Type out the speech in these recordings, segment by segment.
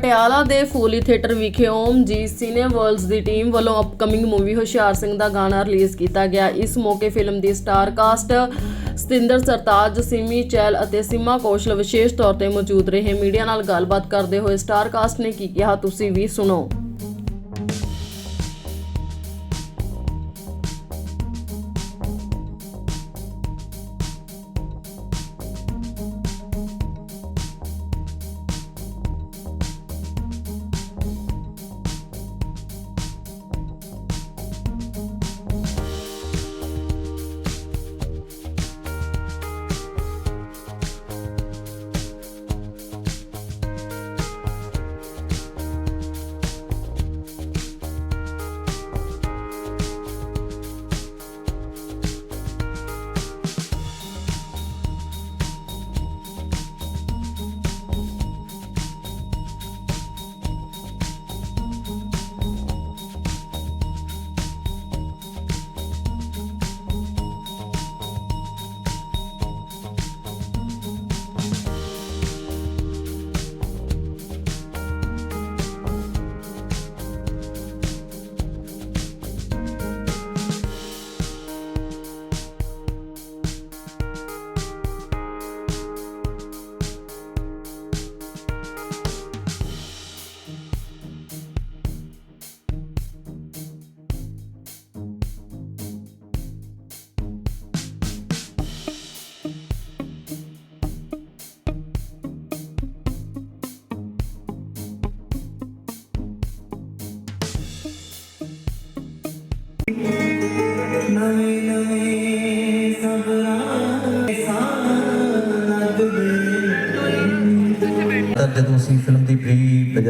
ਪਟਿਆਲਾ ਦੇ ਫੂਲੀ ਥੀਏਟਰ ਵਿਖੇ ਓਮ ਜੀ ਸਿਨੇ ਵਰਲਡਸ ਦੀ ਟੀਮ ਵੱਲੋਂ ਅਪਕਮਿੰਗ ਮੂਵੀ ਹੁਸ਼ਿਆਰ ਸਿੰਘ ਦਾ ਗਾਣਾ ਰਿਲੀਜ਼ ਕੀਤਾ ਗਿਆ। ਇਸ ਮੌਕੇ ਫਿਲਮ ਦੀ ਸਟਾਰ ਕਾਸਟ ਸਤਿੰਦਰ ਸਰਤਾਜ, ਸਿਮੀ ਚੈਲ ਅਤੇ ਸੀਮਾ ਕੌਸ਼ਲ ਵਿਸ਼ੇਸ਼ ਤੌਰ ਤੇ ਮੌਜੂਦ ਰਹੇ। ਮੀਡੀਆ ਨਾਲ ਗੱਲਬਾਤ ਕਰਦੇ ਹੋਏ ਸਟਾਰ ਕਾਸਟ ਨੇ ਕੀ ਕਿਹਾ, ਤੁਸੀਂ ਵੀ ਸੁਣੋ।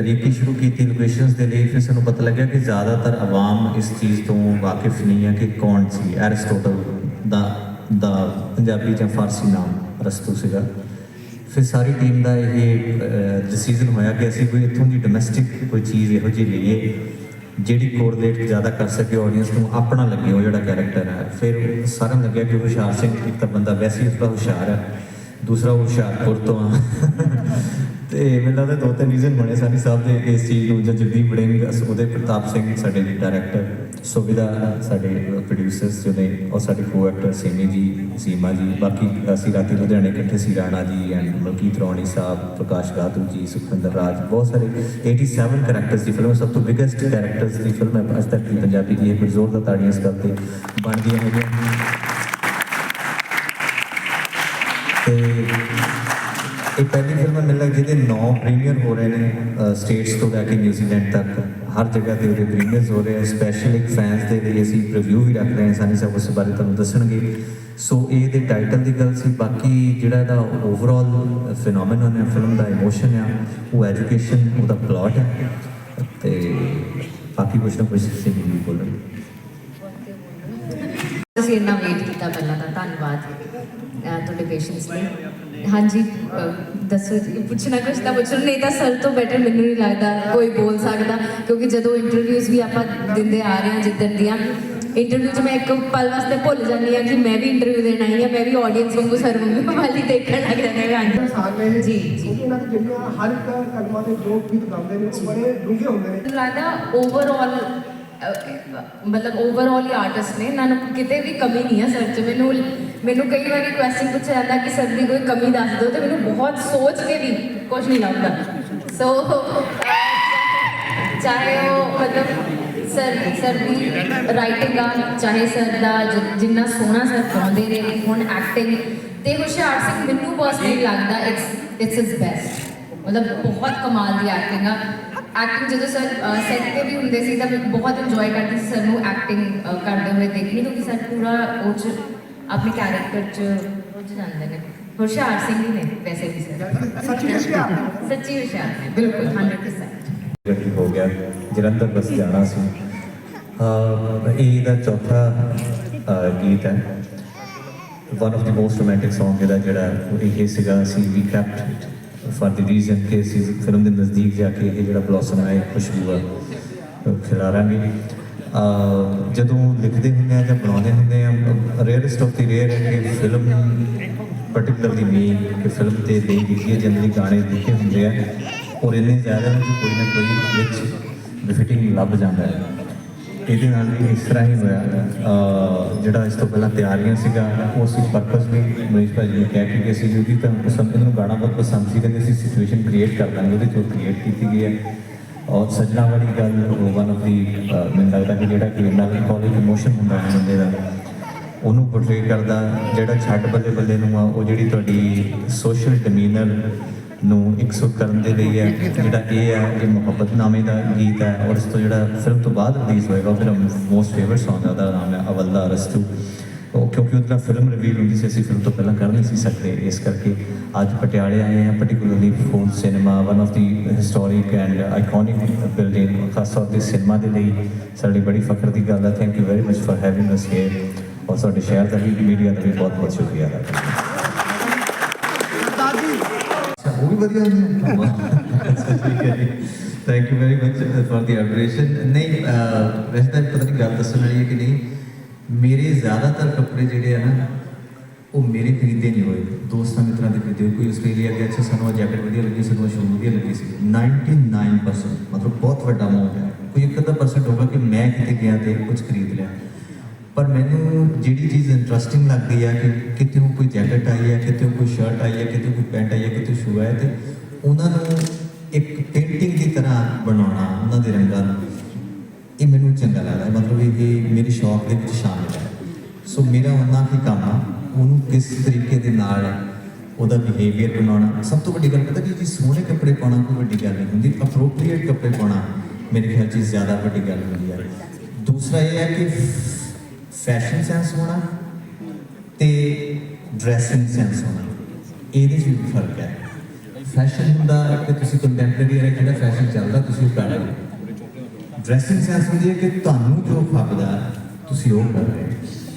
ਪ੍ਰੀ ਸ਼ੁਰੂ ਕੀਤੀ ਲੋਕੇਸ਼ਨਸ ਦੇ ਲਈ ਫਿਰ ਸਾਨੂੰ ਪਤਾ ਲੱਗਿਆ ਕਿ ਜ਼ਿਆਦਾਤਰ ਆਵਾਮ ਇਸ ਚੀਜ਼ ਤੋਂ ਵਾਕਿਫ ਨਹੀਂ ਹੈ ਕਿ ਕੌਣ ਸੀ? ਐਰਿਸਟੋਟਲ ਦਾ ਦਾ ਪੰਜਾਬੀ ਜਾਂ ਫਾਰਸੀ ਨਾਮ ਅਰਸਤੂ ਸੀਗਾ। ਫਿਰ ਸਾਰੀ ਟੀਮ ਦਾ ਇਹ ਡਿਸੀਜਨ ਹੋਇਆ ਕਿ ਅਸੀਂ ਕੋਈ ਇੱਥੋਂ ਦੀ ਡੋਮੈਸਟਿਕ ਕੋਈ ਚੀਜ਼ ਇਹੋ ਜਿਹੀ ਲਈਏ ਜਿਹੜੀ ਕੋਰਲੇਟ ਜ਼ਿਆਦਾ ਕਰ ਸਕੇ ਆਡੀਅנס ਨੂੰ, ਆਪਣਾ ਲੱਗੇ ਉਹ ਜਿਹੜਾ ਕੈਰੈਕਟਰ ਹੈ। ਫਿਰ ਸਾਰਿਆਂ ਨੂੰ ਲੱਗਿਆ ਕਿ ਹੁਸ਼ਿਆਰ ਸਿੰਘ ਇੱਕ ਤਾਂ ਬੰਦਾ ਵੈਸੇ ਹੀ ਉਸਦਾ ਹੁਸ਼ਿਆਰ ਹੈ, ਦੂਸਰਾ ਹੁਸ਼ਿਆਰਪੁਰ ਤੋਂ ਆ। ਤੇ ਮੈਨੂੰ ਲੱਗਦਾ ਦੋ ਤਿੰਨ ਰੀਜ਼ਨ ਬਣੇ। ਸਾਨੀ ਸਾਹਿਬ ਦੇ ਇਸ ਚੀਜ਼ ਨੂੰ, ਜਾਂ ਜਗਦੀਪ ਵੜਿੰਗ ਅਸ- ਉਹਦੇ ਪ੍ਰਤਾਪ ਸਿੰਘ ਸਾਡੇ ਡਾਇਰੈਕਟਰ ਸੁਵਿਧਾ ਸਾਡੇ ਪ੍ਰੋਡਿਊਸਰਸ ਜੋ ਨੇ, ਔਰ ਸਾਡੇ ਕੋ ਐਕਟਰ ਸੇਮੀ ਜੀ, ਸੀਮਾ ਜੀ, ਬਾਕੀ ਅਸੀਂ ਰਾਤੀ ਲੁਧਿਆਣੇ ਇਕੱਠੇ ਸੀ, ਰਾਣਾ ਜੀ ਐਂਡ ਮਲਕੀਤ ਰੌਣੀ ਸਾਹਿਬ, ਪ੍ਰਕਾਸ਼ ਗਾਦੂ ਜੀ, ਸੁਖਵਿੰਦਰ ਰਾਜ, ਬਹੁਤ ਸਾਰੇ 87 ਕੈਰੈਕਟਰਸ ਦੀ ਫਿਲਮ ਸਭ ਤੋਂ ਬਿਗੇਸਟ ਕੈਰੈਕਟਰਸ ਦੀ ਫਿਲਮ ਹੈ ਅੱਜ ਤੱਕ ਦੀ ਪੰਜਾਬੀ ਦੀ ਇਹ ਜ਼ੋਰਦਾਰ ਤਾੜੀਆਂ ਇਸ ਗੱਲ 'ਤੇ ਬਣਦੀਆਂ ਹੈਗੀਆਂ। ਇਹ ਪਹਿਲੀ ਫਿਲਮ ਹੈ ਮੈਨੂੰ ਲੱਗਦਾ ਜਿਹਦੇ 9 ਪ੍ਰੀਮੀਅਰ ਹੋ ਰਹੇ ਨੇ ਸਟੇਟਸ ਤੋਂ ਲੈ ਕੇ ਨਿਊਜ਼ੀਲੈਂਡ ਤੱਕ ਹਰ ਜਗ੍ਹਾ ਤੇ ਉਹਦੇ ਪ੍ਰੀਮੀਅਰਸ ਹੋ ਰਹੇ ਆ ਸਪੈਸ਼ਲ ਇੱਕ ਫੈਨਸ ਦੇ ਲਈ ਅਸੀਂ ਪ੍ਰੀਵਿਊ ਵੀ ਰੱਖ ਰਹੇ ਹਾਂ ਸਾਨੀ ਸਾਹਿਬ ਉਸ ਬਾਰੇ ਤੁਹਾਨੂੰ ਦੱਸਣਗੇ ਸੋ ਇਹ ਦੇ ਟਾਈਟਲ ਦੀ ਗੱਲ ਸੀ ਬਾਕੀ ਜਿਹੜਾ ਇਹਦਾ ਓਵਰਆਲ ਫੀਨੋਮੀਨਨ ਹੈ ਫਿਲਮ ਦਾ ਇਮੋਸ਼ਨ ਆ ਉਹ ਐਜੂਕੇਸ਼ਨ ਉਹਦਾ ਪਲਾਟ ਹੈ ਤੇ ਬਾਕੀ ਕੁਝ ਨਾ ਕੁਝ ਸੇ ਵੀ ਬੋਲਣ ਤੁਸੀਂ ਇੰਨਾ ਵੇਟ ਕੀਤਾ ਪਹਿਲਾਂ ਤਾਂ ਧੰਨਵਾਦ ਅਹ ਤੁਹਾਡੇ ਪੇਸ਼ੈਂਸ ਲਈ ਹਾਂਜੀ ਦੱਸੋ ਜੀ ਪੁੱਛਣਾ ਕੁਛ ਤਾਂ ਪੁੱਛੋ ਨਹੀਂ ਤਾਂ ਸਰ ਤੋਂ ਬੈਟਰ ਮੈਨੂੰ ਨਹੀਂ ਲੱਗਦਾ ਕੋਈ ਬੋਲ ਸਕਦਾ ਕਿਉਂਕਿ ਜਦੋਂ ਇੰਟਰਵਿਊਜ਼ ਵੀ ਆਪਾਂ ਦਿੰਦੇ ਆ ਰਹੇ ਹਾਂ ਜਿੱਦਣ ਦੀਆਂ ਇੰਟਰਵਿਊ 'ਚ ਮੈਂ ਇੱਕ ਪਲ ਵਾਸਤੇ ਭੁੱਲ ਜਾਂਦੀ ਹਾਂ ਕਿ ਮੈਂ ਵੀ ਇੰਟਰਵਿਊ ਦੇਣ ਆਈ ਹਾਂ ਮੈਂ ਵੀ ਆਡੀਅנס ਵਾਂਗੂ ਸਰ ਵਾਂਗੂ ਵਾਲੀ ਦੇਖਣ ਲੱਗ ਜਾਂਦੀ ਹਾਂ। ਨੇ ਜੀ ਜੀ। ਕਿਉਂਕਿ ਇਹਨਾਂ ਦੀ ਜਿਹੜੀਆਂ ਹਰ ਇੱਕ ਕਲਮਾਂ ਦੇ ਜੋ ਗੀਤ ਗਾਉਂਦੇ ਨੇ ਉਹ ਬੜੇ ਡੂੰਘੇ ਹੁੰਦੇ ਨੇ। ਮੈਨੂੰ ਲੱਗਦਾ ਓਵਰਆਲ ਮਤਲਬ ਓਵਰਆਲ ਹੀ ਆਰਟਿਸਟ ਨੇ ਇਹਨਾਂ ਨੂੰ ਕਿਤੇ ਵੀ ਕਮੀ ਨਹੀਂ ਹੈ ਸਰ ਚ। ਮੈਨੂੰ ਮੈਨੂੰ ਕਈ ਵਾਰੀ ਕੁਐਸਚਨ ਪੁੱਛਿਆ ਜਾਂਦਾ ਕਿ ਸਰ ਦੀ ਕੋਈ ਕਮੀ ਦੱਸ ਦਿਓ ਤੇ ਮੈਨੂੰ ਬਹੁਤ ਸੋਚ ਕੇ ਵੀ ਕੁਝ ਨਹੀਂ ਲੱਗਦਾ ਸੋ ਚਾਹੇ ਉਹ ਮਤਲਬ ਸਰ ਸਰ ਦੀ ਰਾਈਟਿੰਗ ਆ, ਚਾਹੇ ਸਰ ਦਾ ਜਿੰਨਾ ਸੋਹਣਾ ਸਰ ਗਾਉਂਦੇ ਨੇ, ਹੁਣ ਐਕਟਿੰਗ ਤੇ ਹੁਸ਼ਿਆਰ ਸਿੰਘ ਮੈਨੂੰ ਪਰਸਨਲੀ ਲੱਗਦਾ ਇਟਸ ਇਟਸ ਹਿਸ ਬੈਸਟ ਮਤਲਬ ਬਹੁਤ ਕਮਾਲ ਦੀ ਐਕਟਿੰਗ ਆ। ਐਕਟਿੰਗ ਜਦੋਂ ਸਰ ਸੈੱਟ ਤੇ ਵੀ ਹੁੰਦੇ ਸੀ ਤਾਂ ਮੈਂ ਬਹੁਤ ਇੰਜੋਏ ਕਰਦੀ ਸੀ ਸਰ ਨੂੰ ਐਕਟਿੰਗ ਕਰਦੇ ਹੋਏ ਦੇਖਣੀ ਕਿਉਂਕਿ ਸਰ ਪੂਰਾ ਉਹ ਚ ਆਪਣੇ ਕੈਰੈਕਟਰ ਚ ਰੁੱਝ ਜਾਂਦੇ ਨੇ ਹੁਸ਼ਿਆਰ ਸਿੰਘ ਹੀ ਨੇ ਵੈਸੇ ਵੀ ਸਰ ਸੱਚੀ ਹੁਸ਼ਿਆਰ ਨੇ। ਸੱਚੀ ਹੁਸ਼ਿਆਰ ਨੇ ਬਿਲਕੁਲ 100% ਗੱਡੀ ਹੋ ਗਿਆ ਜਲੰਧਰ ਬਸ ਜਾਣਾ ਸੀ ਅਹ ਇਹ ਦਾ ਚੌਥਾ ਅਹ ਗੀਤ ਹੈ one of the most romantic Song ਇਹਦਾ ਜਿਹੜਾ ਉਹ ਇਹ ਸੀਗਾ ਸੀ ਵੀ ਕੈਪਟ ਫॉर ਦ ਰੀਜ਼ਨ ਕਿ ਅਸੀਂ ਫਿਲਮ ਦੇ ਨਜ਼ਦੀਕ ਜਾ ਕੇ ਇਹ ਜਿਹੜਾ ਬਲੌਸਮ ਹੈ ਇਹ ਖੁਸ਼ਬੂ ਆ ਉਹ ਖਿਲਾਰਾਂਗੇ ਅਹ ਜਦੋਂ ਲਿਖਦੇ ਹੁੰਦੇ ਆ ਜਾਂ ਬਣਾਉਂਦੇ ਹੁੰਦੇ ਆ ਰੇਅਰਸਟ ਆਫ ਦੀ ਰੇਅਰ ਹੈ ਕਿ ਫਿਲਮ ਪਾਰਟਿਕੂਲਰਲੀ ਮੀ ਕਿ ਫਿਲਮ ਤੇ ਲਈ ਲਿਖੀ ਜਨਰਲੀ ਗਾਣੇ ਲਿਖੇ ਹੁੰਦੇ ਆ, ਔਰ ਇੰਨੇ ਜ਼ਿਆਦਾ ਨੇ ਕਿ ਕੋਈ ਨਾ ਕੋਈ ਵਿੱਚ ਬefitting ਲੱਭ ਜਾਂਦਾ ਹੈ। ਇਹਦੇ ਨਾਲ ਵੀ ਇਸ ਤਰ੍ਹਾਂ ਹੀ ਹੋਇਆ। ਜਿਹੜਾ ਇਸ ਤੋਂ ਪਹਿਲਾਂ ਤਿਆਰੀਆਂ ਸੀਗਾ, ਉਸ ਪਰਪਸ ਵੀ ਮਨੀਸ਼ ਭਾਜੀ ਨੇ ਕਿਹਾ ਕਿ ਅਸੀਂ ਜਿਹਦੀ ਤਾਂ ਪਸੰਦ ਨੂੰ ਗਾਣਾ ਬਹੁਤ ਪਸੰਦ ਸੀਗਾ ਕਿ ਅਸੀਂ ਸਿਚੁਏਸ਼ਨ ਕ੍ਰੀਏਟ ਕਰ ਦਾਂਗੇ, ਉਹਦੇ ਚੋਂ ਕ੍ਰੀਏਟ ਕੀਤੀ ਗਈ ਹੈ। ਔਰ ਸੱਜਣਾ ਵਾਲੀ ਗੱਲ ਵਨ ਆਫ ਦੀ ਮੈਨੂੰ ਲੱਗਦਾ ਕਿ ਜਿਹੜਾ ਕਿ ਨਾਲ ਇਮੋਸ਼ਨ ਹੁੰਦਾ ਹੈ ਬੰਦੇ ਦਾ, ਉਹਨੂੰ ਪੋਰਟਰੇ ਕਰਦਾ, ਜਿਹੜਾ ਛੱਡ ਬੱਲੇ ਬੱਲੇ ਨੂੰ ਆ, ਉਹ ਜਿਹੜੀ ਤੁਹਾਡੀ ਸੋਸ਼ਲ ਡਿਮੀਨਰ ਨੂੰ ਇਕਸੁਰ ਕਰਨ ਦੇ ਲਈ ਹੈ ਜਿਹੜਾ ਇਹ ਹੈ ਇਹ ਮੁਹੱਬਤ ਨਾਮੇ ਦਾ ਗੀਤ ਹੈ, ਔਰ ਇਸ ਤੋਂ ਜਿਹੜਾ ਫਿਲਮ ਤੋਂ ਬਾਅਦ ਰਿਲੀਜ਼ ਹੋਏਗਾ, ਉਹ ਮੇਰਾ ਮੋਸਟ ਫੇਵਰਟ Song ਹੈ ਉਹਦਾ ਨਾਮ ਹੈ ਅਵਲਦਾ ਰਸਤੂ ਉਹ ਕਿਉਂਕਿ ਉਹਦਾ ਫਿਲਮ ਰਿਵੀਲ ਹੁੰਦੀ ਸੀ ਅਸੀਂ ਫਿਲਮ ਤੋਂ ਪਹਿਲਾਂ ਕਰ ਨਹੀਂ ਸੀ ਸਕਦੇ ਇਸ ਕਰਕੇ ਅੱਜ ਪਟਿਆਲੇ ਆਏ ਹਾਂ particularly fun cinema one of the historic and iconic building ਖਾਸ ਤੌਰ ਤੇ ਸਿਨੇਮਾ ਦੇ ਲਈ ਸਾਡੀ ਬੜੀ ਫਖਰ ਦੀ ਗੱਲ ਹੈ thank you very much for having us here ਔਰ ਸਾਡੇ ਸ਼ਹਿਰ ਦਾ ਵੀ ਮੀਡੀਆ ਦਾ ਵੀ ਬਹੁਤ ਬਹੁਤ ਸ਼ੁਕਰੀਆ ਅਦਾ ਕਰਦਾ ਅੱਛਾ ਉਹ ਵੀ ਵਧੀਆ ਹੁੰਦੇ ਨੇ thank you very much for the admiration ਨਹੀਂ ਅਹ, ਵੈਸੇ ਤਾਂ ਮੇਰੇ ਜ਼ਿਆਦਾਤਰ ਕੱਪੜੇ ਜਿਹੜੇ ਆ ਨਾ, ਉਹ ਮੇਰੇ ਖਰੀਦੇ ਨਹੀਂ ਹੋਏ। ਦੋਸਤਾਂ ਮਿੱਤਰਾਂ ਦੇ ਖਰੀਦੇ ਹੋਏ। ਕੋਈ ਆਸਟ੍ਰੇਲੀਆ ਗਿਆ, ਅੱਛਾ, ਸਾਨੂੰ ਜੈਕਟ ਵਧੀਆ ਲੱਗੀ, ਸਾਨੂੰ ਸ਼ੂ ਵਧੀਆ ਲੱਗੀ ਸੀ। 99% ਮਤਲਬ ਬਹੁਤ ਵੱਡਾ ਅਮਾਉਂਟ ਹੈ। ਕੋਈ ਇੱਕ ਅੱਧਾ ਪਰਸੈਂਟ ਹੋਗਾ ਕਿ ਮੈਂ ਕਿਤੇ ਗਿਆ ਤੇ ਕੁਝ ਖਰੀਦ ਲਿਆ। ਪਰ ਮੈਨੂੰ ਜਿਹੜੀ ਚੀਜ਼ ਇੰਟਰਸਟਿੰਗ ਲੱਗਦੀ ਹੈ ਕਿ ਕਿਤੇ ਕੋਈ ਜੈਕਟ ਆਈ ਹੈ ਕਿਤੇ ਕੋਈ ਸ਼ਰਟ ਆਈ ਹੈ ਕਿਤੇ ਕੋਈ ਪੈਂਟ ਆਈ ਹੈ ਕਿਤੇ ਸ਼ੂ ਹੈ ਤੇ ਉਹਨਾਂ ਨੂੰ ਇੱਕ ਪੇਂਟਿੰਗ ਦੀ ਤਰ੍ਹਾਂ ਬਣਾਉਣਾ, ਉਹਨਾਂ ਦੇ ਰੰਗਾਂ ਨੂੰ। ਇਹ ਮੈਨੂੰ ਚੰਗਾ ਲੱਗਦਾ ਹੈ। ਮਤਲਬ ਇਹ ਇਹ ਮੇਰੀ ਸ਼ੌਕ ਦੇ ਵਿੱਚ ਸ਼ਾਮਿਲ ਹੈ। ਸੋ ਮੇਰਾ ਉਹਨਾਂ ਹੀ ਕੰਮ ਆ। ਉਹਨੂੰ ਕਿਸ ਤਰੀਕੇ ਦੇ ਨਾਲ ਉਹਦਾ ਬਿਹੇਵੀਅਰ ਬਣਾਉਣਾ। ਸਭ ਤੋਂ ਵੱਡੀ ਗੱਲ ਪਤਾ ਕਿ ਜੀ? ਸੋਹਣੇ ਕੱਪੜੇ ਪਾਉਣਾ ਕੋਈ ਵੱਡੀ ਗੱਲ ਨਹੀਂ ਹੁੰਦੀ। ਅਪਰੋਪਰੀਏਟ ਕੱਪੜੇ ਪਾਉਣਾ ਮੇਰੇ ਖਿਆਲ 'ਚ ਜ਼ਿਆਦਾ ਵੱਡੀ ਗੱਲ ਹੁੰਦੀ ਹੈ ਦੂਸਰਾ ਇਹ ਹੈ ਕਿ ਫੈਸ਼ਨ ਸੈਂਸ ਹੋਣਾ ਤੇ ਡਰੈਸਿੰਗ ਸੈਂਸ ਹੋਣਾ। ਇਹਦੇ 'ਚ ਵੀ ਫ਼ਰਕ ਹੈ। ਫੈਸ਼ਨ ਹੁੰਦਾ ਕਿ ਤੁਸੀਂ ਕੰਟੈਂਪਰੇਰੀ ਹੈ ਜਿਹੜਾ ਫੈਸ਼ਨ ਚੱਲਦਾ, ਤੁਸੀਂ ਉਹ ਕਰ ਡਰੈਸਿੰਗ ਸੈਂਸ ਹੁੰਦੀ ਹੈ ਕਿ ਤੁਹਾਨੂੰ ਜੋ ਫੱਬਦਾ, ਤੁਸੀਂ ਉਹ ਕਰ ਰਹੇ ਹੋ।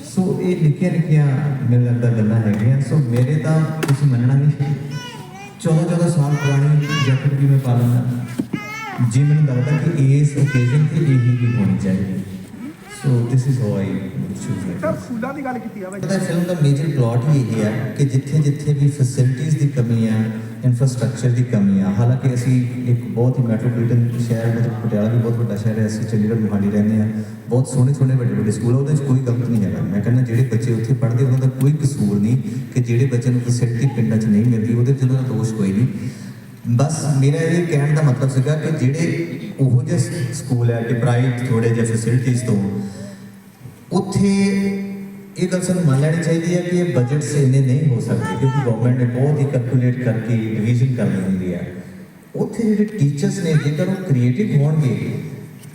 ਸੋ ਇਹ ਨਿੱਕੀਆਂ ਨਿੱਕੀਆਂ ਮੈਨੂੰ ਲੱਗਦਾ ਗੱਲਾਂ ਹੈਗੀਆਂ। ਸੋ ਮੇਰੇ ਤਾਂ ਤੁਸੀਂ ਮੰਨਣਾ ਨਹੀਂ 14 14 ਸਾਲ ਪੁਰਾਣੀ ਜੈਕਟ ਵੀ ਮੈਂ ਪਾ ਲੈਂਦਾ। ਜੇ ਮੈਨੂੰ ਲੱਗਦਾ ਕਿ ਇਸ ਓਕੇਜ਼ਨ ਤੇ ਇਹ ਹੀ ਹੋਣੀ ਚਾਹੀਦੀ। So this is how I choose sir ਸਕੂਲਾਂ ਦੀ ਗੱਲ ਕੀਤੀ ਆ ਬਾਈ। ਪਤਾ ਫਿਲਮ ਦਾ ਮੇਜਰ ਪਲਾਟ ਹੀ ਇਹ ਹੈ ਕਿ ਜਿੱਥੇ ਜਿੱਥੇ ਵੀ ਫੈਸਿਲਿਟੀਆਂ ਦੀ ਕਮੀ ਹੈ ਇਨਫਰਾਸਟ੍ਰਕਚਰ ਦੀ ਕਮੀ ਹੈ ਹਾਲਾਂਕਿ ਅਸੀਂ ਇੱਕ ਬਹੁਤ ਹੀ ਮੈਟਰੋਪੋਲੀਟਨ ਸ਼ਹਿਰ ਮਤਲਬ ਪਟਿਆਲਾ ਵੀ ਬਹੁਤ ਵੱਡਾ ਸ਼ਹਿਰ ਹੈ ਅਸੀਂ ਚੰਡੀਗੜ੍ਹ ਮੁਹਾਲੀ ਰਹਿੰਦੇ ਹਾਂ। ਬਹੁਤ ਸੋਹਣੇ ਸੋਹਣੇ ਵੱਡੇ ਵੱਡੇ ਸਕੂਲ ਆ, ਉਹਦੇ 'ਚ ਕੋਈ ਗਲਤ ਨਹੀਂ ਹੈਗਾ। ਮੈਂ ਕਹਿੰਦਾ ਜਿਹੜੇ ਬੱਚੇ ਉੱਥੇ ਪੜ੍ਹਦੇ ਉਹਨਾਂ ਦਾ ਕੋਈ ਕਸੂਰ ਨਹੀਂ ਕਿ ਜਿਹੜੇ ਬੱਚੇ ਨੂੰ ਫੈਸਿਲਿਟੀ ਪਿੰਡਾਂ 'ਚ ਨਹੀਂ ਮਿਲਦੀ ਉਹਦੇ 'ਚ ਉਹਨਾਂ ਦਾ ਦੋਸ਼ ਕੋਈ ਨਹੀਂ। ਬਸ ਮੇਰਾ ਇਹ ਕਹਿਣ ਦਾ ਮਤਲਬ ਸੀਗਾ ਕਿ ਜਿਹੜੇ ਉਹੋ ਜਿਹੇ ਸਕੂਲ ਹੈ ਡਿਪਰਾਈਵਡ ਥੋੜੇ ਜਿਹੇ ਫੈਸਿਲਿਟੀਆਂ ਤੋਂ, ਉੱਥੇ ਇਹ ਗੱਲ ਸਾਨੂੰ ਮੰਨ ਲੈਣੀ ਚਾਹੀਦੀ ਹੈ ਕਿ ਇਹ ਬਜਟ ਸੇ ਇੰਨੇ ਨਹੀਂ ਹੋ ਸਕਦੇ ਕਿਉਂਕਿ ਗਵਰਨਮੈਂਟ ਨੇ ਬਹੁਤ ਹੀ ਕੈਲਕੂਲੇਟ ਕਰਕੇ ਡਿਵੀਜ਼ਨ ਕਰਨੀ ਹੁੰਦੀ ਹੈ। ਉੱਥੇ ਜਿਹੜੇ ਟੀਚਰਸ ਨੇ, ਜੇਕਰ ਉਹ ਕ੍ਰੀਏਟਿਵ ਹੋਣਗੇ,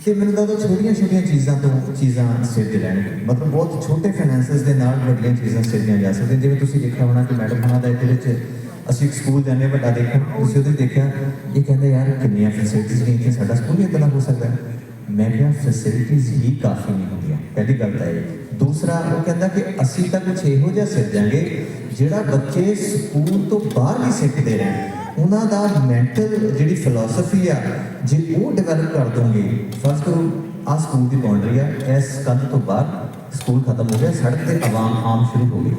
ਤੇ ਮੈਨੂੰ ਲੱਗਦਾ ਛੋਟੀਆਂ ਛੋਟੀਆਂ ਚੀਜ਼ਾਂ ਤੋਂ, ਚੀਜ਼ਾਂ ਸਿੱਧ ਲੈਣਗੇ ਮਤਲਬ ਬਹੁਤ ਛੋਟੇ ਫਾਈਨੈਂਸਸ ਦੇ ਨਾਲ ਵੱਡੀਆਂ ਚੀਜ਼ਾਂ ਸਿੱਧੀਆਂ ਜਾ ਸਕਦੀਆਂ। ਜਿਵੇਂ ਤੁਸੀਂ ਦੇਖਿਆ ਹੋਣਾ ਕਿ ਮੈਡਮ ਹੋਣਾ ਦਾ ਇਹਦੇ ਵਿੱਚ ਅਸੀਂ ਇੱਕ ਸਕੂਲ ਜਾਂਦੇ ਹਾਂ, ਵੱਡਾ ਦੇਖਣ। ਤੁਸੀਂ ਉਹਦੇ ਦੇਖਿਆ, ਇਹ ਕਹਿੰਦੇ, ਯਾਰ, ਕਿੰਨੀਆਂ ਫੈਸਿਲਿਟੀਆਂ ਨੇ ਇੱਥੇ? ਸਾਡਾ ਸਕੂਲ ਵੀ ਹੋ ਸਕਦਾ ਮੈਂ ਕਿਹਾ ਫੈਸਿਲਿਟੀਆਂ ਹੀ ਕਾਫੀ ਨਹੀਂ ਹੁੰਦੀਆਂ। ਪਹਿਲੀ ਗੱਲ ਤਾਂ ਇਹ। ਦੂਸਰਾ, ਉਹ ਕਹਿੰਦਾ ਕਿ ਅਸੀਂ ਤਾਂ ਕੁਝ ਇਹੋ ਜਿਹਾ ਸਿੱਖਾਂਗੇ ਜਿਹੜਾ ਬੱਚੇ ਸਕੂਲ ਤੋਂ ਬਾਹਰ ਵੀ ਸਿੱਖਦੇ ਰਹਿਣ ਉਹਨਾਂ ਦਾ ਮੈਂਟਲ ਜਿਹੜੀ ਫਿਲਾਸਫੀ ਆ, ਜੇ ਉਹ ਡਿਵੈਲਪ ਕਰ ਦੋਗੇ ਫਸਟ ਕਰੋ ਆ ਸਕੂਲ ਦੀ ਬਾਉਂਡਰੀ ਆ। ਇਸ ਕੰਧ ਤੋਂ ਬਾਹਰ ਸਕੂਲ ਖਤਮ ਹੋ ਗਿਆ, ਸੜਕ ਤੇ ਆਵਾਮ ਆਮ ਸ਼ੁਰੂ ਹੋ ਗਈ।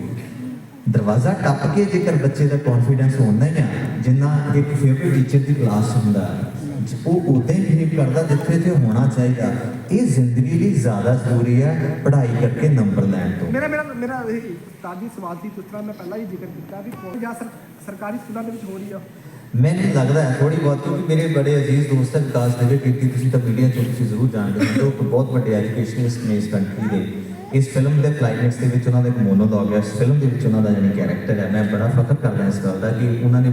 ਦਰਵਾਜ਼ਾ ਟੱਪ ਕੇ ਜੇਕਰ ਬੱਚੇ ਦਾ ਕੌਨਫੀਡੈਂਸ ਹੋਣਾ ਹੀ ਆ ਜਿੰਨਾ ਇੱਕ ਫੇਵਰਿਟ ਟੀਚਰ ਦੀ ਕਲਾਸ ਹੁੰਦਾ ਉਹ ਉਦਾਂ ਹੀ ਬਿਹੇਵ ਕਰਦਾ ਜਿੱਥੇ ਤੇ ਹੋਣਾ ਚਾਹੀਦਾ। ਇਹ ਜ਼ਿੰਦਗੀ ਲਈ ਜ਼ਿਆਦਾ ਜ਼ਰੂਰੀ ਹੈ ਪੜ੍ਹਾਈ ਕਰਕੇ ਨੰਬਰ ਲੈਣ ਤੋਂ। ਮੇਰਾ ਮੇਰਾ ਮੇਰਾ ਇਹ ਤਾਜੀ ਸਵਾਲ ਸੀ ਪੁੱਛਣਾ ਮੈਂ ਪਹਿਲਾਂ ਹੀ ਜ਼ਿਕਰ ਕੀਤਾ ਵੀ ਕੋਈ ਜਾਂ ਸਰ- ਸਰਕਾਰੀ ਸਕੂਲਾਂ ਦੇ ਵਿੱਚ ਹੋ ਰਹੀ ਆ। ਮੈਨੂੰ ਲੱਗਦਾ ਹੈ ਥੋੜੀ ਬਹੁਤ ਕਿਉਂਕਿ ਮੇਰੇ ਬੜੇ ਅਜ਼ੀਜ਼ ਦੋਸਤ ਹੈ ਵਿਕਾਸ ਨਗਰ ਕੀਤੀ ਤੁਸੀਂ ਤਾਂ ਮੀਡੀਆ ਚੋਂ ਤੁਸੀਂ ਜ਼ਰੂਰ ਜਾਣਦੇ ਹੋ ਉਹ ਬਹੁਤ ਵੱਡੇ ਐਜੂਕੇਸ਼ਨਿਸਟ ਨੇ ਇਸ ਕੰਟਰੀ ਦੇ। ਇਸ ਫਿਲਮ ਦੇ ਕਲਾਈਮੈਕਸ ਦੇ ਵਿੱਚ ਉਹਨਾਂ ਦਾ ਇੱਕ ਮੋਨੋਲੋਗ ਹੈ। ਇਸ ਫਿਲਮ ਦੇ ਵਿੱਚ ਉਹਨਾਂ ਦਾ ਜਾਨੀ ਕੈਰੈਕਟਰ ਹੈ। ਮੈਂ ਬੜਾ ਫਖਰ ਕਰਦਾ ਇਸ ਗੱਲ ਦਾ ਕਿ ਉਹਨਾਂ ਨੇ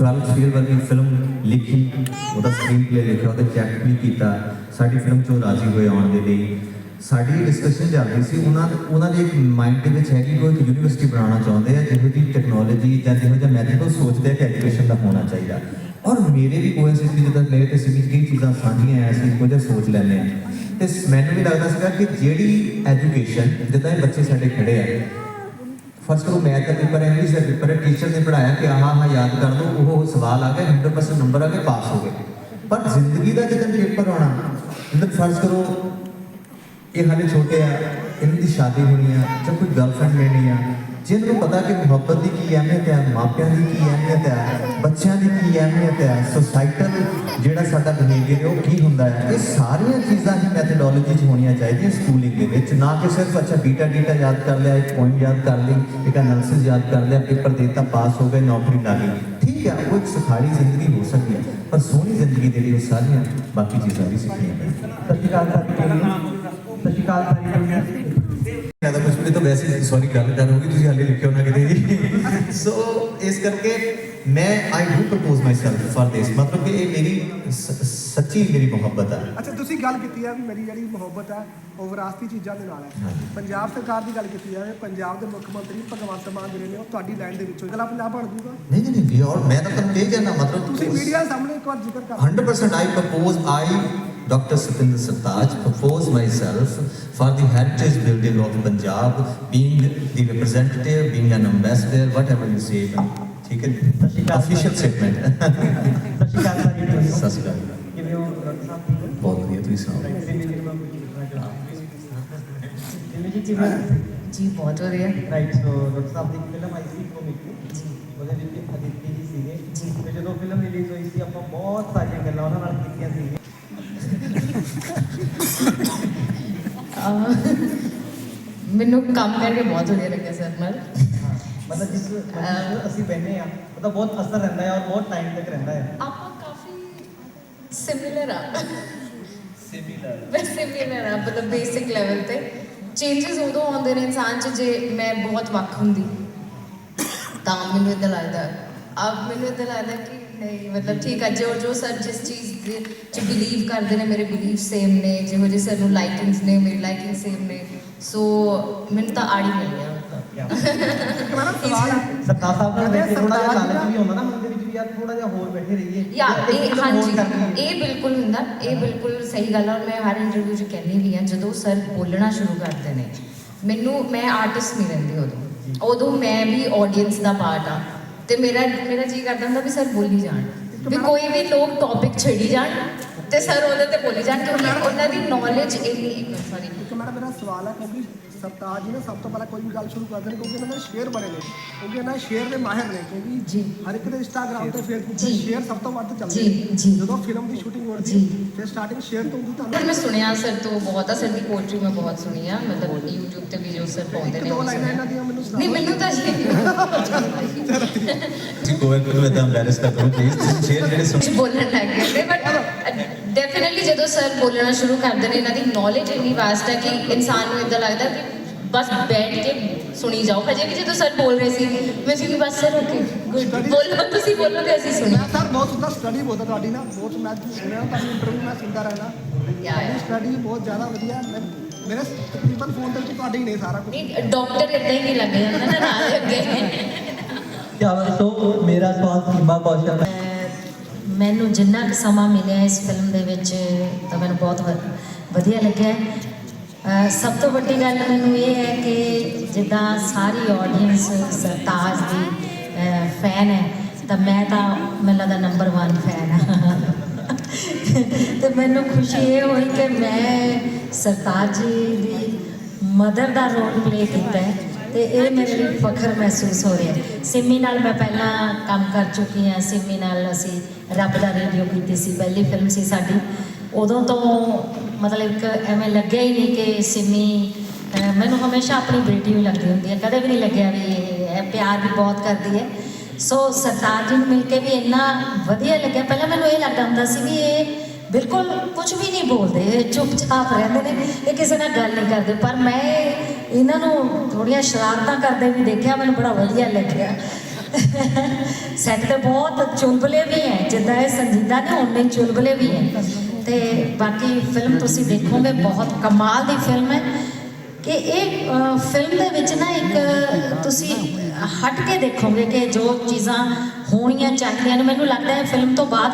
12th ਫੇਲ ਵਰਗੀ ਫਿਲਮ ਲਿਖੀ। ਉਹਦਾ ਸਕਰੀਨ ਪਲੇ ਲਿਖਿਆ ਉਹਦੇ ਚੈੱਕ ਵੀ ਕੀਤਾ। ਸਾਡੀ ਫਿਲਮ ਚੋਂ ਰਾਜ਼ੀ ਹੋਏ ਆਉਣ ਦੇ ਲਈ। ਸਾਡੀ ਡਿਸਕਸ਼ਨ ਚੱਲਦੀ ਸੀ। ਉਹਨਾਂ ਉਹਨਾਂ ਦੇ ਇੱਕ ਮਾਈਂਡ ਦੇ ਵਿੱਚ ਹੈ ਕਿ ਕੋਈ ਇੱਕ ਯੂਨੀਵਰਸਿਟੀ ਬਣਾਉਣਾ ਚਾਹੁੰਦੇ ਆ, ਜਿਹੋ ਜਿਹੀ ਟੈਕਨੋਲੋਜੀ ਜਾਂ ਜਿਹੋ ਜਿਹਾ ਮੈਥਡ ਉਹ ਸੋਚਦੇ ਆ ਕਿ ਐਜੂਕੇਸ਼ਨ ਦਾ ਹੋਣਾ ਚਾਹੀਦਾ। ਔਰ ਮੇਰੇ ਵੀ ਕੋਇਨਸਿਡੈਂਟਲੀ ਜਦੋਂ ਮੇਰੇ ਤੇ ਸਿਮਿਤ ਕਈ ਚੀਜ਼ਾਂ ਸਾਂਝੀਆਂ ਆ ਅਸੀਂ ਕੁਝ ਸੋਚ ਲੈਂਦੇ ਆ। ਤੇ ਮੈਨੂੰ ਵੀ ਲੱਗਦਾ ਸੀਗਾ ਕਿ ਜਿਹੜੀ ਐਜੂਕੇਸ਼ਨ ਜਿੱਦਾਂ ਇਹ ਬੱਚੇ ਸਾਡੇ ਖੜੇ ਆ ਫਸਟ ਕਰੋ ਮੈਥ ਦਾ ਪੇਪਰ ਹੈ ਇੰਗਲਿਸ਼ ਦਾ ਪੇਪਰ ਹੈ ਟੀਚਰ ਨੇ ਪੜਾਇਆ ਕਿ ਆਹ ਹਾਂ ਯਾਦ ਕਰ ਲਓ, ਉਹ ਸਵਾਲ ਆ ਗਿਆ 100% ਨੰਬਰ ਆ ਕੇ ਪਾਸ ਹੋ ਗਏ। ਪਰ ਜ਼ਿੰਦਗੀ ਦਾ ਜਦੋਂ ਪੇਪਰ ਆਉਣਾ ਜਦੋਂ ਫਰਜ਼ ਕਰੋ, ਇਹ ਹਾਲੇ ਛੋਟੇ ਆ ਇਹਨਾਂ ਦੀ ਸ਼ਾਦੀ ਹੋਣੀ ਆ ਜਾਂ ਕੋਈ ਗਰਲਫ੍ਰੈਂਡ ਲੈਣੀ ਆ ਜਿਨ੍ਹਾਂ ਨੂੰ ਪਤਾ ਕਿ ਮੁਹੱਬਤ ਦੀ ਕੀ ਅਹਿਮੀਅਤ ਹੈ, ਮਾਪਿਆਂ ਦੀ ਕੀ ਅਹਿਮੀਅਤ ਹੈ, ਬੱਚਿਆਂ ਦੀ ਕੀ ਅਹਿਮੀਅਤ ਹੈ ਸੋਸਾਈਟਲ ਜਿਹੜਾ ਸਾਡਾ ਬਿਹੇਵੀਅਰ ਹੈ, ਉਹ ਕੀ ਹੁੰਦਾ ਹੈ, ਇਹ ਸਾਰੀਆਂ ਚੀਜ਼ਾਂ ਹੀ ਮੈਥਡੋਲੋਜੀ 'ਚ ਹੋਣੀਆਂ ਚਾਹੀਦੀਆਂ ਸਕੂਲਿੰਗ ਦੇ ਵਿੱਚ। ਨਾ ਕਿ ਸਿਰਫ ਅੱਛਾ ਬੀਟਾ ਡੀਟਾ ਯਾਦ ਕਰ ਲਿਆ, ਇੱਕ ਪੁਆਇੰਟ ਯਾਦ ਕਰ ਲਈ, ਇੱਕ ਐਨਾਲਿਸਿਸ ਯਾਦ ਕਰ ਲਿਆ, ਪੇਪਰ ਦੇਤਾ, ਪਾਸ ਹੋ ਗਏ, ਨੌਕਰੀ ਲੱਗ ਗਈ ਠੀਕ ਹੈ, ਉਹ ਇੱਕ ਸੁਖਾਲੀ ਜ਼ਿੰਦਗੀ ਹੋ ਸਕਦੀ ਹੈ, ਪਰ ਸੋਹਣੀ ਜ਼ਿੰਦਗੀ ਦੇ ਲਈ ਉਹ ਸਾਰੀਆਂ ਬਾਕੀ ਚੀਜ਼ਾਂ ਵੀ ਸਿੱਖਣੀਆਂ ਪੈਂਦੀਆਂ ਸਤਿ ਸ਼੍ਰੀ ਅਕਾਲ ਸਤਿ ਸ਼੍ਰੀ ਅਕਾਲ ਕੁਝ ਵੀ ਤਾਂ ਵੈਸੇ ਹੀ ਸੌਰੀ ਗੱਲ ਕਰ ਹੋਗੀ ਤੁਸੀਂ ਹਾਲੇ ਲਿਖਿਓ ਨਾ ਕਿਤੇ। ਜੀ ਸੋ ਇਸ ਕਰਕੇ ਮੈਂ I do propose myself for this ਮਤਲਬ ਕਿ ਇਹ ਮੇਰੀ ਸੱਚੀ ਮੇਰੀ ਮੁਹੱਬਤ ਹੈ ਅੱਛਾ ਤੁਸੀਂ ਗੱਲ ਕੀਤੀ ਹੈ ਵੀ ਮੇਰੀ ਜਿਹੜੀ ਮੁਹੱਬਤ ਹੈ ਉਹ ਵਿਰਾਸਤੀ ਚੀਜ਼ਾਂ ਦੇ ਨਾਲ ਹੈ। ਪੰਜਾਬ ਸਰਕਾਰ ਦੀ ਗੱਲ ਕੀਤੀ ਜਾਵੇ ਪੰਜਾਬ ਦੇ ਮੁੱਖ ਮੰਤਰੀ ਭਗਵੰਤ ਮਾਨ ਜਿਹੜੇ ਨੇ ਉਹ ਤੁਹਾਡੀ ਲਾਈਨ ਦੇ ਵਿੱਚੋਂ ਅਗਲਾ ਪੰਜਾਬ ਬਣ ਜੂਗਾ ਨਹੀਂ ਨਹੀਂ ਨਹੀਂ ਔਰ ਮੈਂ ਤਾਂ ਤੁਹਾਨੂੰ ਇਹ ਕਹਿਣਾ ਮਤਲਬ ਤੁਸੀਂ ਮੀਡੀਆ ਸਾਹਮਣੇ ਇੱਕ ਵਾਰ ਜ਼ਿਕਰ ਕਰ। 100% I propose I Dr. Satinder Sartaj propose myself for the heritage building of Punjab being the representative being an ambassador whatever you say ਠੀਕ ਹੈ official statement ਸਤਿ ਸ਼੍ਰੀ ਅਕਾਲ ਸਾਰੀ ਸਤਿ ਸ਼੍ਰੀ ਅਕਾਲ ਕਿਵੇਂ ਹੋ ਬਹੁਤ ਵਧੀਆ ਤੁਸੀਂ ਸੁਣਾਓ ਜੀ ਕਿਵੇਂ ਜੀ ਬਹੁਤ ਵਧੀਆ ਰਾਈਟ ਸੋ ਡਾਕਟਰ ਸਾਹਿਬ ਦੀ ਫਿਲਮ ਆਈ ਸੀ ਕੋਮਿਕ ਜੀ ਉਹਦੇ ਵਿੱਚ ਅਦਿੱਤੀ ਜੀ ਸੀਗੇ ਜੀ। ਜਦੋਂ ਫਿਲਮ ਰਿਲੀਜ਼ ਹੋਈ ਸੀ ਆਪਾਂ ਬਹੁਤ ਸਾਰੀਆਂ ਗੱਲਾਂ ਉਹਨਾਂ ਨਾਲ ਕੀਤੀਆਂ ਸੀ ਮੈਨੂੰ ਕੰਮ ਕਰਕੇ ਬਹੁਤ ਵਧੀਆ ਲੱਗਿਆ ਸਰ ਨਾਲ ਮਤਲਬ ਜਿਸ ਮਤਲਬ ਅਸੀਂ ਬਹਿਨੇ ਆ ਉਹਦਾ ਬਹੁਤ ਅਸਰ ਰਹਿੰਦਾ ਹੈ ਔਰ ਬਹੁਤ ਟਾਈਮ ਤੱਕ ਰਹਿੰਦਾ ਹੈ। ਆਪਾਂ ਕਾਫੀ ਸਿਮਿਲਰ ਆ। ਸਿਮਿਲਰ ਸਿਮਿਲਰ ਆ ਮਤਲਬ ਬੇਸਿਕ ਲੈਵਲ ਤੇ। ਚੇਂਜਸ ਉਦੋਂ ਆਉਂਦੇ ਨੇ ਇਨਸਾਨ ਚ ਜੇ ਮੈਂ ਬਹੁਤ ਵੱਖ ਹੁੰਦੀ ਤਾਂ ਮੈਨੂੰ ਇਦਾਂ ਲੱਗਦਾ। ਅਬ ਮੈਨੂੰ ਇਦਾਂ ਲੱਗਦਾ ਕਿ ਨਹੀਂ ਮਤਲਬ ਠੀਕ ਹੈ ਜੋ ਜੋ ਸਰ ਜਿਸ ਚੀਜ਼ ਦੇ ਚ ਬਿਲੀਵ ਕਰਦੇ ਨੇ ਮੇਰੇ ਬਿਲੀਵ ਸੇਮ ਨੇ ਜਿਹੋ ਜਿਹੇ ਸਰ ਨੂੰ ਲਾਈਕਿੰਗਸ ਨੇ ਮੇਰੀ ਲਾਈਕਿੰਗ ਸੇਮ ਨੇ ਸੋ ਮੈਨੂੰ ਤਾਂ ਆੜੀ ਮਿਲ ਗਿਆ ਮੈਡਮ ਸਵਾਲ ਸਰਦਾਰ ਸਾਹਿਬ ਨਾਲ ਬੈਠੇ ਥੋੜਾ ਜਿਹਾ ਲਾਲਚ ਵੀ ਹੁੰਦਾ ਨਾ ਮਨ ਦੇ ਵਿੱਚ ਵੀ ਯਾਰ ਥੋੜਾ ਜਿਹਾ ਹੋਰ ਬੈਠੇ ਰਹੀਏ। ਯਾ ਇਹ ਹਾਂਜੀ। ਇਹ ਬਿਲਕੁਲ ਹੁੰਦਾ ਇਹ ਬਿਲਕੁਲ ਸਹੀ ਗੱਲ ਆ ਔਰ ਮੈਂ ਹਰ ਇੰਟਰਵਿਊ 'ਚ ਕਹਿੰਦੀ ਵੀ ਆ ਜਦੋਂ ਸਰ ਬੋਲਣਾ ਸ਼ੁਰੂ ਕਰਦੇ ਨੇ ਮੈਨੂੰ ਮੈਂ ਆਰਟਿਸਟ ਨਹੀਂ ਰਹਿੰਦੀ ਉਦੋਂ। ਉਦੋਂ ਮੈਂ ਵੀ ਆਡੀਅנס ਦਾ ਪਾਰਟ ਆ। ਤੇ ਮੇਰਾ ਮੇਰਾ ਜੀ ਕਰਦਾ ਹੁੰਦਾ ਵੀ ਸਰ ਬੋਲੀ ਜਾਣ। ਵੀ ਕੋਈ ਵੀ ਲੋਕ ਟੌਪਿਕ ਛੇੜੀ ਜਾਣ ਤੇ ਸਰ ਉਹਦੇ ਤੇ ਬੋਲੀ ਜਾਣ ਕਿਉਂਕਿ ਉਹਨਾਂ ਦੀ ਨੌਲੇਜ ਇੰਨੀ ਸੌਰੀ ਇੱਕ ਮੈਡਮ ਮੇਰਾ ਸਵਾਲ ਹੈ ਕਿਉਂਕਿ ਸਰਤਾਜ ਜੀ ਨੇ ਸਭ ਤੋਂ ਪਹਿਲਾਂ ਕੋਈ ਵੀ ਗੱਲ ਸ਼ੁਰੂ ਕਰਦੇ ਨੇ ਕਿਉਂਕਿ ਇਹਨਾਂ ਦੇ ਸ਼ੇਅਰ ਬਣੇ ਨੇ ਕਿਉਂਕਿ ਇਹਨਾਂ ਸ਼ੇਅਰ ਦੇ ਮਾਹਿਰ ਨੇ ਕਿਉਂਕਿ ਜੀ। ਹਰ ਇੱਕ ਦੇ ਇੰਸਟਾਗ੍ਰam ਤੇ ਫੇਸਬੁੱਕ ਤੇ ਜੀ। ਸ਼ੇਅਰ ਸਭ ਤੋਂ ਵੱਧ ਚੱਲਦੇ ਜੀ, ਨੇ ਜੀ। ਜਦੋਂ ਫਿਲਮ ਦੀ ਸ਼ੂਟਿੰਗ ਹੋ ਰਹੀ ਜੀ। ਫਿਰ ਸਟਾਰਟਿੰਗ ਸ਼ੇਅਰ ਤੋਂ ਹੁੰਦੀ ਪਰ ਤੁਹਾਨੂੰ ਮੈਂ ਸੁਣਿਆ ਸਰ ਤੋਂ ਬਹੁਤ ਆ ਸਰ ਦੀ ਪੋਇਟਰੀ ਮੈਂ ਬਹੁਤ ਸੁਣੀ ਆ ਮਤਲਬ YouTube ਤੇ ਵੀ ਜੋ ਸਰ ਪਾਉਂਦੇ ਨੇ ਦੋ ਲਾਈਨਾਂ ਇਹਨਾਂ। ਦੀਆਂ ਮੈਨੂੰ ਨਹੀਂ ਸੁਣਾਓ ਮੈਨੂੰ ਤਾਂ ਤੁਸੀਂ ਕੋਈ ਮੈਨੂੰ ਇਦਾਂ ਐਮਬੈਰਸ ਕਰ ਦੋ ਪਲੀਜ਼ ਸ਼ੇਅਰ ਜਿਹੜੇ ਸੁਣ ਬੋਲਣ ਲੱਗ ਗਏ ਨੇ ਬਟ ਡੈਫੀਨਿਟਲੀ ਜਦੋਂ ਸਰ ਬੋਲਣਾ ਸ਼ੁਰੂ ਕਰਦੇ ਨੇ ਇਹਨਾਂ ਦੀ ਨੌਲੇਜ ਇੰਨੀ ਵਾਸਟ ਹੈ ਕਿ ਇਨਸਾਨ ਨੂੰ ਇਦਾਂ ਲੱਗਦਾ ਕਿ ਬਸ ਬੈਠ ਕੇ ਸੁਣੀ ਜਾਓ। ਹਜੇ ਵੀ ਜਦੋਂ ਸਰ ਬੋਲ ਰਹੇ ਸੀ ਮੈਂ ਸੀ ਕਿ ਬਸ ਸਰ ਓਕੇ ਗੁੱਡ ਬੋਲੋ ਤੁਸੀਂ ਬੋਲੋ ਤੇ ਅਸੀਂ ਸੁਣੀ ਸਰ ਬਹੁਤ ਸੁਣਦਾ ਸਟੱਡੀ ਬਹੁਤ ਹੈ ਤੁਹਾਡੀ ਨਾ ਬਹੁਤ ਮੈਂ ਸੁਣਿਆ ਤੁਹਾਨੂੰ ਇੰਟਰਵਿਊ ਮੈਂ ਸੁਣਦਾ ਰਹਿਣਾ ਯਾ, ਯਾ। ਤੁਹਾਡੀ ਸਟੱਡੀ ਬਹੁਤ ਜ਼ਿਆਦਾ ਵਧੀਆ ਹੈ। ਮੈਂ- ਮੇਰੇ ਤਕਰੀਬਨ ਫੋਨ ਵਿੱਚ ਤੁਹਾਡੇ ਹੀ ਨੇ ਸਾਰਾ ਕੁਝ ਨਹੀਂ ਡਾਕਟਰ ਇਦਾਂ ਹੀ ਨਹੀਂ ਲੱਗ ਜਾਂਦਾ ਨਾ ਨਾਲ ਅੱਗੇ ਕਿਆ ਬਾਤ ਸੋ ਮੇਰਾ ਸਵਾਲ ਸੀਮਾ ਕੌਸ਼ਲ ਦਾ ਅਹ ਮੈਨੂੰ ਜਿੰਨਾ ਕੁ ਸਮਾਂ ਮਿਲਿਆ ਇਸ ਫਿਲਮ ਦੇ ਵਿੱਚ, ਤਾਂ ਮੈਨੂੰ ਬਹੁਤ ਵ- ਵਧੀਆ ਲੱਗਿਆ। ਸਭ ਤੋਂ ਵੱਡੀ ਗੱਲ ਮੈਨੂੰ ਇਹ ਹੈ ਕਿ ਜਿੱਦਾਂ ਸਾਰੀ ਆਡੀਅנס ਸਰਤਾਜ ਦੀ ਫੈਨ ਹੈ, ਤਾਂ ਮੈਂ ਤਾਂ ਮੈਨੂੰ ਦਾ ਨੰਬਰ 1 ਫੈਨ ਹਾਂ। ਤੇ ਮੈਨੂੰ ਖੁਸ਼ੀ ਇਹ ਹੋਈ ਕਿ ਮੈਂ ਸਰਤਾਜ ਜੀ ਦੀ ਮਦਰ ਦਾ ਰੋਲ ਪਲੇ ਕੀਤਾ ਹੈ। ਤੇ ਇਹ ਮੇਰੇ ਲਈ ਫਖਰ ਮਹਿਸੂਸ ਹੋ ਰਿਹਾ ਸਿੰਮੀ ਨਾਲ ਮੈਂ ਪਹਿਲਾਂ ਕੰਮ ਕਰ ਚੁੱਕੀ ਹਾਂ। ਸਿੰਮੀ ਨਾਲ ਅਸੀਂ ਰੱਬ ਦਾ ਰੇਡੀਓ ਕੀਤੀ ਸੀ। ਪਹਿਲੀ ਫਿਲਮ ਸੀ ਸਾਡੀ। ਉਦੋਂ ਤੋਂ ਮਤਲਬ ਇੱਕ ਐਵੇਂ ਲੱਗਿਆ ਹੀ ਨਹੀਂ ਕਿ ਸਿੰਮੀ ਮੈਨੂੰ ਹਮੇਸ਼ਾ ਆਪਣੀ ਬੇਟੀ ਵੀ ਲੱਗਦੀ ਹੁੰਦੀ ਹੈ। ਕਦੇ ਵੀ ਨਹੀਂ ਲੱਗਿਆ ਵੀ ਇਹ ਪਿਆਰ ਵੀ ਬਹੁਤ ਕਰਦੀ ਹੈ। ਸੋ ਸਰਤਾਜ ਜੀ ਨੂੰ ਮਿਲ ਕੇ ਵੀ ਇੰਨਾ ਵਧੀਆ ਲੱਗਿਆ। ਪਹਿਲਾਂ ਮੈਨੂੰ ਇਹ ਲੱਗਦਾ ਹੁੰਦਾ ਸੀ ਵੀ ਇਹ ਬਿਲਕੁਲ ਕੁਝ ਵੀ ਨਹੀਂ ਬੋਲਦੇ। ਇਹ ਚੁੱਪਚਾਪ ਰਹਿੰਦੇ ਨੇ। ਇਹ ਕਿਸੇ ਨਾਲ ਗੱਲ ਨਹੀਂ ਕਰਦੇ। ਪਰ ਮੈਂ ਇਹਨਾਂ ਨੂੰ ਥੋੜੀਆਂ ਸ਼ਰਾਰਤਾਂ ਕਰਦੇ ਵੀ ਦੇਖਿਆ, ਮੈਨੂੰ ਬੜਾ ਵਧੀਆ ਲੱਗਿਆ। ਸੈੱਟ ਤੇ ਬਹੁਤ ਚੁਲਬਲੇ ਵੀ ਹੈ, ਜਿੱਦਾਂ ਇਹ ਸੰਜੀਦਾ ਨੇ ਉਨੇ ਚੁਲਬਲੇ ਵੀ ਹੈ। ਤੇ ਬਾਕੀ ਫਿਲਮ ਤੁਸੀਂ ਦੇਖੋਗੇ, ਬਹੁਤ ਕਮਾਲ ਦੀ ਫਿਲਮ ਹੈ। ਕਿ ਇਹ ਫਿਲਮ ਦੇ ਵਿੱਚ ਨਾ ਇੱਕ ਤੁਸੀਂ ਹਟ ਕੇ ਦੇਖੋਗੇ ਕਿ ਜੋ ਚੀਜ਼ਾਂ ਹੋਣੀਆਂ ਚਾਹੀਦੀਆਂ ਨੇ, ਮੈਨੂੰ ਲੱਗਦਾ ਹੈ ਫਿਲਮ ਤੋਂ ਬਾਅਦ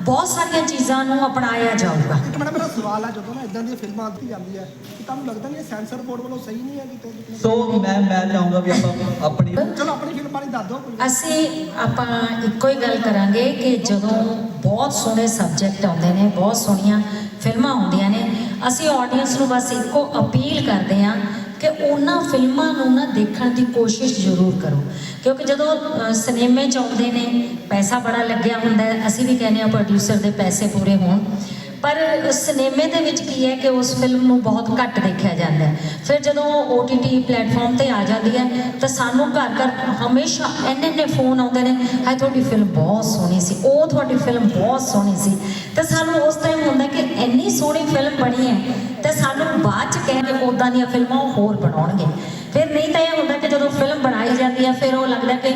ਬਹੁਤ ਸਾਰੀਆਂ ਚੀਜ਼ਾਂ ਨੂੰ ਅਪਣਾਇਆ ਜਾਊਗਾ। ਇੱਕ ਮੈਡਮ ਮੇਰਾ ਸਵਾਲ ਹੈ ਜਦੋਂ ਨਾ ਇਦਾਂ ਦੀਆਂ ਫਿਲਮਾਂ ਆਉਂਦੀ ਜਾਂਦੀ ਹੈ ਕਿ ਤੁਹਾਨੂੰ ਲੱਗਦਾ ਨਹੀਂ ਇਹ ਸੈਂਸਰ ਬੋਰਡ ਵੱਲੋਂ ਸਹੀ ਨਹੀਂ ਹੈ ਕਿਤੇ ਸੋ ਮੈਂ ਮੈਂ ਚਾਹੂੰਗਾ ਵੀ ਆਪਾਂ ਆਪਣੀ ਚਲੋ ਆਪਣੀ ਫਿਲਮ ਬਾਰੇ ਦੱਸ ਦਿਓ ਕੋਈ। ਅਸੀਂ ਆਪਾਂ ਇੱਕੋ ਹੀ ਗੱਲ ਕਰਾਂਗੇ ਕਿ ਜਦੋਂ ਬਹੁਤ ਸੋਹਣੇ ਸਬਜੈਕਟ ਆਉਂਦੇ ਨੇ ਬਹੁਤ ਸੋਹਣੀਆਂ ਫਿਲਮਾਂ ਆਉਂਦੀਆਂ ਨੇ ਅਸੀਂ ਆਡੀਅנס ਨੂੰ ਬਸ ਇੱਕੋ ਅਪੀਲ ਕਰਦੇ ਹਾਂ ਕਿ ਉਹਨਾਂ ਫਿਲਮਾਂ ਨੂੰ ਨਾ ਦੇਖਣ ਦੀ ਕੋਸ਼ਿਸ਼ ਜ਼ਰੂਰ ਕਰੋ। ਕਿਉਂਕਿ ਜਦੋਂ ਸਿਨੇਮੇ 'ਚ ਆਉਂਦੇ ਨੇ, ਪੈਸਾ ਬੜਾ ਲੱਗਿਆ ਹੁੰਦਾ ਅਸੀਂ ਵੀ ਕਹਿੰਦੇ ਆ ਪ੍ਰੋਡਿਊਸਰ ਦੇ ਪੈਸੇ ਪੂਰੇ ਹੋਣ। ਪਰ ਸਿਨੇਮੇ ਦੇ ਵਿੱਚ ਕੀ ਹੈ ਕਿ ਉਸ ਫਿਲਮ ਨੂੰ ਬਹੁਤ ਘੱਟ ਦੇਖਿਆ ਜਾਂਦਾ ਹੈ। ਫਿਰ ਜਦੋਂ OTT ਪਲੇਟਫਾਰਮ ਤੇ ਆ ਜਾਂਦੀ ਹੈ, ਤਾਂ ਸਾਨੂੰ ਘਰ ਘਰ ਹਮੇਸ਼ਾ ਇੰਨੇ ਇੰਨੇ ਫੋਨ ਆਉਂਦੇ ਨੇ, ਹਾਏ, ਤੁਹਾਡੀ ਫਿਲਮ ਬਹੁਤ ਸੋਹਣੀ ਸੀ, ਉਹ ਤੁਹਾਡੀ ਫਿਲਮ ਬਹੁਤ ਸੋਹਣੀ ਸੀ। ਤੇ ਸਾਨੂੰ ਉਸ ਟਾਈਮ ਹੁੰਦਾ ਕਿ ਇੰਨੀ ਸੋਹਣੀ ਫਿਲਮ ਬਣੀ ਹੈ ਤੇ ਸਾਨੂੰ ਬਾਅਦ ਚ ਕਹਿ ਕੇ ਉਦਾਂ ਦੀਆਂ ਫਿਲਮਾਂ ਉਹ ਹੋਰ ਬਣਾਉਣਗੇ। ਫਿਰ ਨਹੀਂ ਤਾਂ ਇਹ ਹੁੰਦਾ ਕਿ ਜਦੋਂ ਫਿਲਮ ਬਣਾਈ ਜਾਂਦੀ ਹੈ ਫਿਰ ਉਹ ਲੱਗਦਾ ਕਿ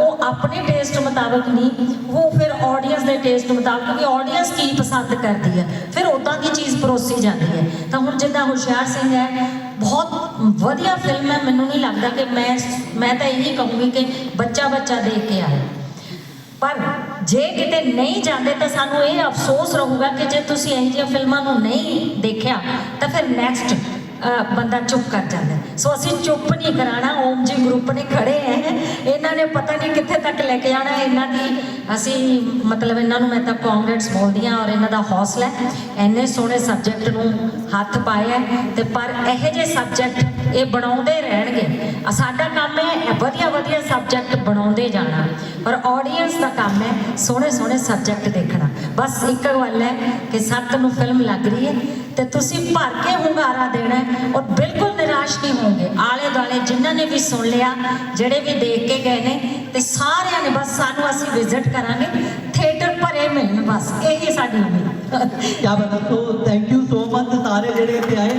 ਉਹ ਆਪਣੇ ਟੇਸਟ ਮੁਤਾਬਕ ਨਹੀਂ, ਉਹ ਫਿਰ ਆਡੀਅנס ਦੇ ਟੇਸਟ ਮੁਤਾਬਕ ਵੀ ਆਡੀਅנס ਕੀ ਪਸੰਦ ਕਰਦੀ ਹੈ ਫਿਰ ਉਦਾਂ ਦੀ ਚੀਜ਼ ਪਰੋਸੀ ਜਾਂਦੀ ਹੈ ਤਾਂ ਹੁਣ ਜਿੱਦਾਂ ਹੁਸ਼ਿਆਰ ਸਿੰਘ ਹੈ, ਬਹੁਤ ਵਧੀਆ ਫਿਲਮ ਹੈ, ਮੈਨੂੰ ਨਹੀਂ ਲੱਗਦਾ ਕਿ ਮੈਂ ਮੈਂ ਤਾਂ ਇਹੀ ਕਹੂੰਗੀ ਕਿ ਬੱਚਾ ਬੱਚਾ ਦੇਖ ਕੇ ਆਏ। ਪਰ ਜੇ ਕਿਤੇ ਨਹੀਂ ਜਾਂਦੇ ਤਾਂ ਸਾਨੂੰ ਇਹ ਅਫਸੋਸ ਰਹੂਗਾ ਕਿ ਜੇ ਤੁਸੀਂ ਇਹੋ ਜਿਹੀਆਂ ਫਿਲਮਾਂ ਨੂੰ ਨਹੀਂ ਦੇਖਿਆ, ਤਾਂ ਫਿਰ ਨੈਕਸਟ ਬੰਦਾ ਚੁੱਪ ਕਰ ਜਾਂਦਾ ਸੋ ਅਸੀਂ ਚੁੱਪ ਨਹੀਂ ਕਰਾਣਾ, ਓਮ ਜੀ ਗਰੁੱਪ ਨੇ ਖੜੇ ਹੈ ਇਹਨਾਂ ਨੇ ਪਤਾ ਨਹੀਂ ਕਿੱਥੇ ਤੱਕ ਲੈ ਕੇ ਜਾਣਾ ਇਹਨਾਂ ਦੀ ਅਸੀਂ, ਮਤਲਬ ਇਹਨਾਂ ਨੂੰ ਮੈਂ ਤਾਂ ਕਾਂਗਰਸ ਬੋਲਦੀ ਹਾਂ ਔਰ ਇਹਨਾਂ ਦਾ ਹੌਸਲਾ ਹੈ। ਇੰਨੇ ਸੋਹਣੇ ਸਬਜੈਕਟ ਨੂੰ ਹੱਥ ਪਾਇਆ ਹੈ ਤੇ ਪਰ ਇਹੋ ਜਿਹੇ ਸਬਜੈਕਟ ਇਹ ਬਣਾਉਂਦੇ ਰਹਿਣਗੇ। ਸਾਡਾ ਕੰਮ ਹੈ ਵਧੀਆ ਵਧੀਆ ਸਬਜੈਕਟ ਬਣਾਉਂਦੇ ਜਾਣਾ। ਪਰ ਆਡੀਅנס ਦਾ ਕੰਮ ਹੈ ਸੋਹਣੇ ਸੋਹਣੇ ਸਬਜੈਕਟ ਦੇਖਣਾ। ਬਸ ਇੱਕ ਗੱਲ ਹੈ ਕਿ ਸੱਤ ਨੂੰ ਫਿਲਮ ਲੱਗ ਰਹੀ ਹੈ ਤੇ ਤੁਸੀਂ ਭਰ ਕੇ ਹੁੰਗਾਰਾ ਦੇਣਾ ਔਰ ਬਿਲਕੁਲ ਨਿਰਾਸ਼ ਨਹੀਂ ਹੋਵੋਗੇ। ਆਲੇ ਦੁਆਲੇ ਜਿਨ੍ਹਾਂ ਨੇ ਵੀ ਸੁਣ ਲਿਆ, ਜਿਹੜੇ ਵੀ ਦੇਖ ਕੇ ਗਏ ਨੇ, ਤੇ ਸਾਰਿਆਂ ਨੇ ਬਸ ਸਾਨੂੰ ਅਸੀਂ ਵਿਜ਼ਿਟ ਕਰਾਂਗੇ ਥੀਏਟਰ ਭਰੇ ਮਿਲਣ ਬਸ। ਇਹ ਹੀ ਸਾਡੀ ਉਮੀਦ। ਕੀ ਬਤਾ ਤੋ ਥੈਂਕ ਯੂ ਸੋ ਮਚ ਸਾਰੇ ਜਿਹੜੇ ਇੱਥੇ ਆਏ।